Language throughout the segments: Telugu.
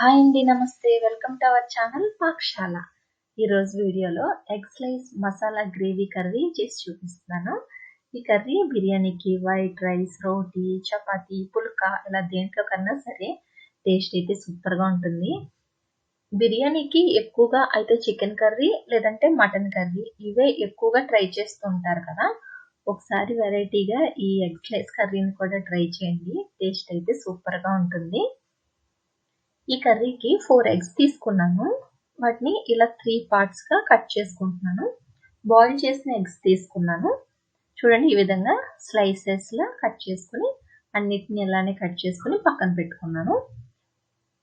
హాయ్ అండి నమస్తే. Welcome to our channel Pakshala ఈరోజు వీడియోలో egg slice masala gravy curry చేసి చూపిస్తున్నాను. ఈ కర్రీ బిర్యానీకి వైట్ రైస్ రోటీ చపాతీ పుల్కా ఇలా దేంట్లో కన్నా సరే టేస్ట్ అయితే సూపర్గా ఉంటుంది. బిర్యానీకి ఎక్కువగా అయితే చికెన్ కర్రీ లేదంటే మటన్ కర్రీ ఇవే ఎక్కువగా ట్రై చేస్తూ ఉంటారు కదా. ఒకసారి వెరైటీగా ఈ ఎగ్ స్లైస్ కర్రీని కూడా ట్రై చేయండి. టేస్ట్ అయితే సూపర్గా ఉంటుంది. ఈ కర్రీకి ఫోర్ ఎగ్స్ తీసుకున్నాను. వాటిని ఇలా త్రీ పార్ట్స్గా కట్ చేసుకుంటున్నాను. బాయిల్ చేసిన ఎగ్స్ తీసుకున్నాను. చూడండి ఈ విధంగా స్లైసెస్లా కట్ చేసుకుని అన్నిటిని ఇలానే కట్ చేసుకుని పక్కన పెట్టుకున్నాను.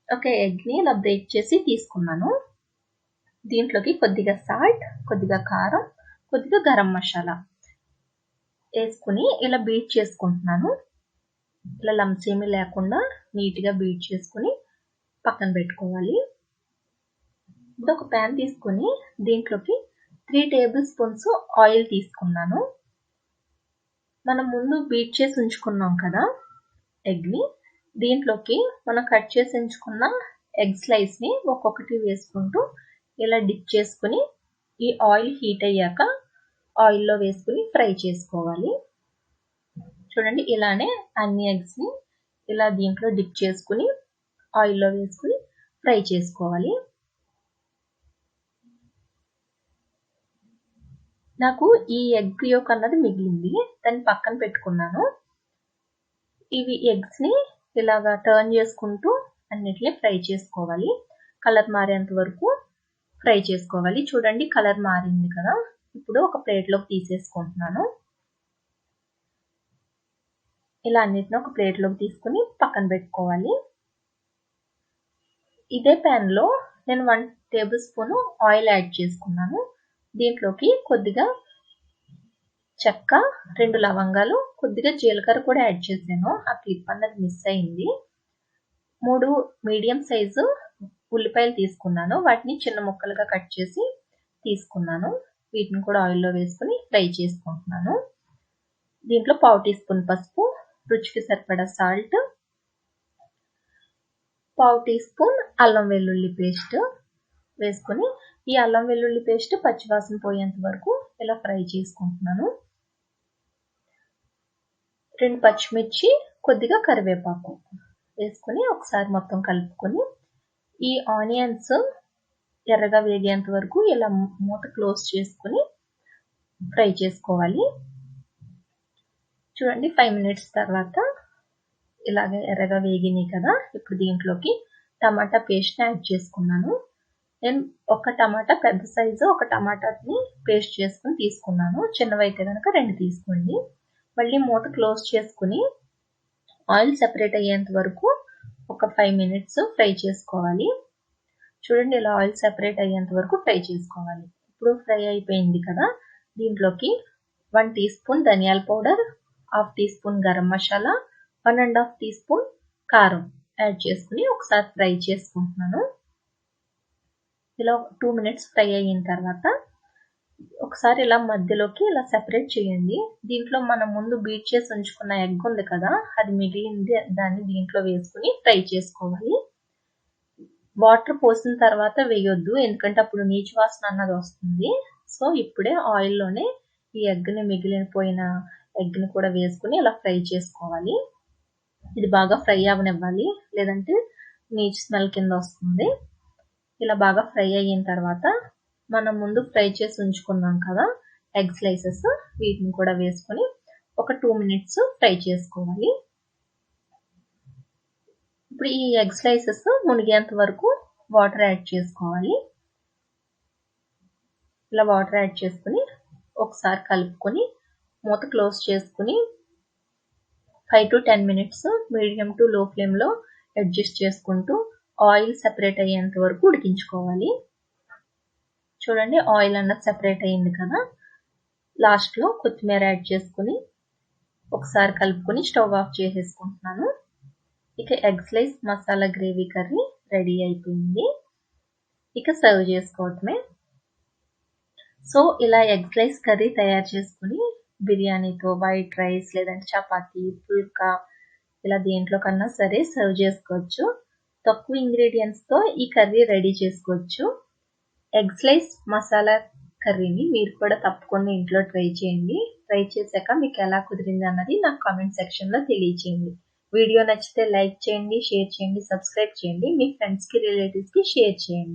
ఒక ఎగ్ని ఇలా బ్రేక్ చేసి తీసుకున్నాను. దీంట్లోకి కొద్దిగా సాల్ట్ కొద్దిగా కారం కొద్దిగా గరం మసాలా వేసుకుని ఇలా బీట్ చేసుకుంటున్నాను. ఇలా లంప్స్ ఏమీ లేకుండా నీట్గా బీట్ చేసుకుని పక్కన పెట్టుకోవాలి. ఇప్పుడు ఒక ప్యాన్ తీసుకొని దీంట్లోకి త్రీ టేబుల్ స్పూన్స్ ఆయిల్ తీసుకున్నాను. మనం ముందు బీట్ చేసి ఉంచుకున్నాం కదా ఎగ్ని దీంట్లోకి మనం కట్ చేసి ఉంచుకున్న ఎగ్ స్లైస్ని ఒక్కొక్కటి వేసుకుంటూ ఇలా డిప్ చేసుకుని ఈ ఆయిల్ హీట్ అయ్యాక ఆయిల్లో వేసుకుని ఫ్రై చేసుకోవాలి. చూడండి ఇలానే అన్ని ఎగ్స్ని ఇలా దీంట్లో డిప్ చేసుకుని ఆయిల్లో వేసుకుని ఫ్రై చేసుకోవాలి. నాకు ఈ ఎగ్ యోక్ అన్నది మిగిలింది. దాన్ని పక్కన పెట్టుకున్నాను. ఇవి ఎగ్స్ని ఇలాగా టర్న్ చేసుకుంటూ అన్నిటిని ఫ్రై చేసుకోవాలి. కలర్ మారేంత వరకు ఫ్రై చేసుకోవాలి. చూడండి కలర్ మారింది కదా. ఇప్పుడు ఒక ప్లేట్లోకి తీసేసుకుంటున్నాను. ఇలా అన్నిటిని ఒక ప్లేట్లోకి తీసుకుని పక్కన పెట్టుకోవాలి. ఇదే ప్యాన్లో నేను one tablespoon oil add చేసుకున్నాను. దీంట్లోకి కొద్దిగా చెక్క రెండు లవంగాలు కొద్దిగా జీలకర్ర కూడా యాడ్ చేశాను. ఆ క్లిప్ అన్నది మిస్ అయింది. మూడు మీడియం సైజు ఉల్లిపాయలు తీసుకున్నాను. వాటిని చిన్న ముక్కలుగా కట్ చేసి తీసుకున్నాను. వీటిని కూడా ఆయిల్లో వేసుకుని ఫ్రై చేసుకుంటున్నాను. దీంట్లో పావు టీ స్పూన్ పసుపు రుచికి సరిపడా సాల్ట్ పావు టీ స్పూన్ అల్లం వెల్లుల్లి పేస్ట్ వేసుకొని ఈ అల్లం వెల్లుల్లి పేస్ట్ పచ్చివాసన పోయేంత వరకు ఇలా ఫ్రై చేసుకుంటున్నాను. రెండు పచ్చిమిర్చి కొద్దిగా కరివేపాకు వేసుకొని ఒకసారి మొత్తం కలుపుకొని ఈ ఆనియన్స్ ఎర్రగా వేగేంత వరకు ఇలా మూత క్లోజ్ చేసుకొని ఫ్రై చేసుకోవాలి. చూడండి ఫైవ్ మినిట్స్ తర్వాత ఇలాగే ఎర్రగా వేగినాయి కదా ఇప్పుడు దీంట్లోకి టమాటా పేస్ట్ని యాడ్ చేసుకున్నాను. నేను ఒక టమాటా పెద్ద సైజు ఒక టమాటాని పేస్ట్ చేసుకుని తీసుకున్నాను. చిన్నవైతే కనుక రెండు తీసుకోండి. మళ్ళీ మూత క్లోజ్ చేసుకుని ఆయిల్ సెపరేట్ అయ్యేంత వరకు ఒక ఫైవ్ మినిట్స్ ఫ్రై చేసుకోవాలి. చూడండి ఇలా ఆయిల్ సెపరేట్ అయ్యేంత వరకు ఫ్రై చేసుకోవాలి. ఇప్పుడు ఫ్రై అయిపోయింది కదా దీంట్లోకి వన్ టీ స్పూన్ ధనియాల powder half teaspoon garam masala one and half teaspoon కారం యాడ్ చేసుకుని ఒకసారి ఫ్రై చేసుకుంటున్నాను. ఇలా టూ మినిట్స్ ఫ్రై అయిన తర్వాత ఒకసారి ఇలా మధ్యలోకి ఇలా సెపరేట్ చేయండి. దీంట్లో మనం ముందు బీట్ చేసి ఉంచుకున్న ఎగ్ ఉంది కదా అది మిగిలింది దాన్ని దీంట్లో వేసుకుని ఫ్రై చేసుకోవాలి. వాటర్ పోసిన తర్వాత వేయొద్దు ఎందుకంటే అప్పుడు నీచు వాసన అన్నది వస్తుంది. సో ఇప్పుడే ఆయిల్లోనే ఈ ఎగ్ని మిగిలిపోయిన ఎగ్ని కూడా వేసుకుని ఇలా ఫ్రై చేసుకోవాలి. ఇది బాగా ఫ్రై అవ్వనివ్వాలి లేదంటే నీచు స్మెల్ కింద వస్తుంది. ఇలా బాగా ఫ్రై అయిన తర్వాత మనం ముందు ఫ్రై చేసి ఉంచుకున్నాం కదా ఎగ్ స్లైసెస్. వీటిని కూడా వేసుకొని ఒక టూ మినిట్స్ ఫ్రై చేసుకోవాలి. ఇప్పుడు ఈ ఎగ్ స్లైసెస్ మునిగేంత వరకు వాటర్ యాడ్ చేసుకోవాలి. ఇలా వాటర్ యాడ్ చేసుకుని ఒకసారి కలుపుకొని మూత క్లోజ్ చేసుకుని five to ten minutes medium to low ఫ్లేమ్లో అడ్జస్ట్ చేసుకుంటూ ఆయిల్ సెపరేట్ అయ్యేంత వరకు ఉడికించుకోవాలి. చూడండి ఆయిల్ అన్నది సెపరేట్ అయ్యింది కదా. లాస్ట్లో కొత్తిమీర యాడ్ చేసుకుని ఒకసారి కలుపుకొని స్టవ్ ఆఫ్ చేసేసుకుంటున్నాను. ఇక egg slice masala gravy curry ready అయిపోయింది. ఇక సర్వ్ చేసుకోవటమే. సో ఇలా ఎగ్ స్లైస్ కర్రీ తయారు చేసుకుని బిర్యానీతో వైట్ రైస్ లేదంటే చపాతి పుల్కా ఇలా దేంట్లో కన్నా సరే సర్వ్ చేసుకోవచ్చు. తక్కువ ఇంగ్రీడియంట్స్తో ఈ కర్రీ రెడీ చేసుకోవచ్చు. ఎగ్ స్లైస్ మసాలా కర్రీని మీరు కూడా తప్పకుండా ఇంట్లో ట్రై చేయండి. ట్రై చేశాక మీకు ఎలా కుదిరింది అన్నది నాకు కామెంట్ సెక్షన్లో తెలియచేయండి. వీడియో నచ్చితే లైక్ చేయండి షేర్ చేయండి సబ్స్క్రైబ్ చేయండి. మీ ఫ్రెండ్స్కి రిలేటివ్స్కి షేర్ చేయండి.